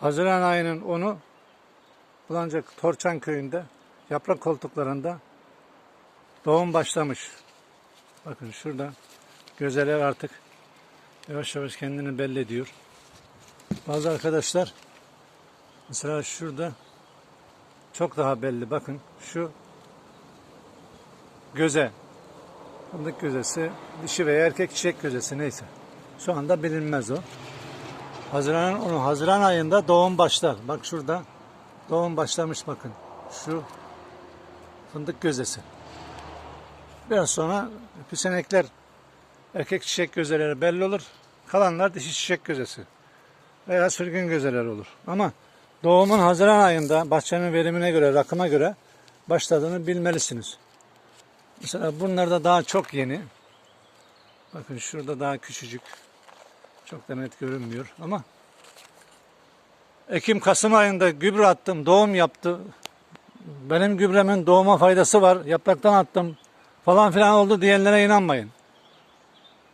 Haziran ayının 10'u Bulancak Torçan köyünde yaprak koltuklarında doğum başlamış. Bakın şurada gözeler artık yavaş yavaş kendini belli ediyor. Bazı arkadaşlar mesela şurada çok daha belli. Bakın şu göze fındık gözesi dişi veya erkek çiçek gözesi neyse. Şu anda bilinmez o. Haziran Haziran ayında doğum başlar. Bak şurada doğum başlamış bakın. Şu fındık gözesi. Biraz sonra püsenekler erkek çiçek gözeleri belli olur. Kalanlar dişi çiçek gözesi veya sürgün gözeler olur. Ama doğumun Haziran ayında bahçenin verimine göre, rakıma göre başladığını bilmelisiniz. Mesela bunlar da daha çok yeni. Bakın şurada daha küçücük. Çok da net görünmüyor ama Ekim-Kasım ayında gübre attım, doğum yaptı. Benim gübremin doğuma faydası var. Yapraktan attım falan filan oldu diyenlere inanmayın.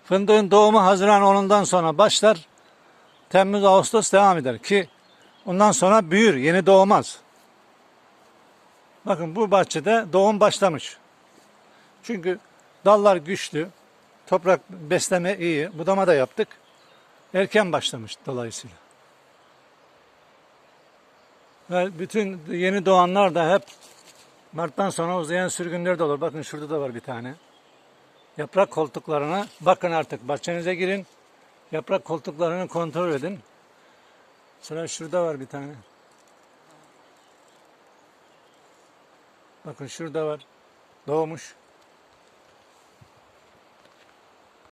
Fındığın doğumu Haziran 10'undan sonra başlar. Temmuz, Ağustos devam eder ki ondan sonra büyür, yeni doğmaz. Bakın bu bahçede doğum başlamış. Çünkü dallar güçlü, toprak besleme iyi, budama da yaptık. Erken başlamış dolayısıyla. Ve bütün yeni doğanlar da hep Mart'tan sonra uzayan sürgünler de olur. Bakın şurada da var bir tane. Yaprak koltuklarına bakın artık bahçenize girin. Yaprak koltuklarını kontrol edin. Mesela şurada var bir tane. Bakın şurada var. Doğmuş.